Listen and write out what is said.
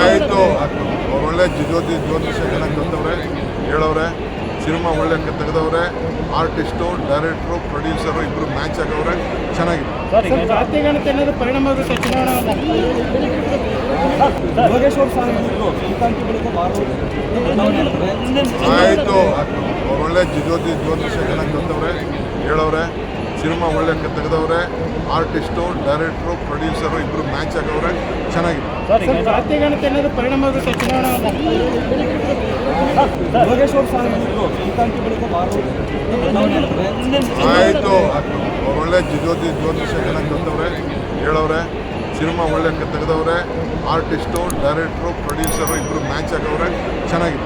ಆಯಿತು ಅವ್ರು ಒಳ್ಳೆ ಜ್ಯೋತಿ ಜ್ಯೋತಿಷ್ಯ ಚೆನ್ನಾಗಿ ಕಲ್ತವ್ರೆ ಹೇಳವ್ರೆ. ಸಿನಿಮಾ ಒಳ್ಳೆ ತೆಗೆದವ್ರೆ. ಆರ್ಟಿಸ್ಟು ಡೈರೆಕ್ಟ್ರು ಪ್ರೊಡ್ಯೂಸರು ಇಬ್ಬರು ಮ್ಯಾಚ್ ಆಗವ್ರೆ. ಚೆನ್ನಾಗಿದೆ. ಆಯಿತು ಒಳ್ಳೆ ಜ್ಯೋತಿ ಜ್ಯೋತಿಷ್ಯ ಚೆನ್ನಾಗಿ ಕಲ್ತವ್ರೆ ಸಿನಿಮಾ ಒಳ್ಳೆ ತೆಗೆದವ್ರೆ ಆರ್ಟಿಸ್ಟು ಡೈರೆಕ್ಟ್ರು ಪ್ರೊಡ್ಯೂಸರು ಇಬ್ಬರು ಮ್ಯಾಚ್ ಆಗವ್ರೆ ಚೆನ್ನಾಗಿದೆ. ಆಯಿತು. ಒಳ್ಳೆ ಜ್ಯೋತಿ ಜ್ಯೋತಿಷ್ಯ ಚೆನ್ನಾಗಿ ಕಲ್ತವ್ರೆ ಹೇಳವ್ರೆ ಸಿನಿಮಾ ಒಳ್ಳೆ ತೆಗೆದವ್ರೆ ಆರ್ಟಿಸ್ಟು ಡೈರೆಕ್ಟ್ರು ಪ್ರೊಡ್ಯೂಸರು ಇಬ್ಬರು ಮ್ಯಾಚ್ ಆಗವ್ರೆ ಚೆನ್ನಾಗಿದೆ.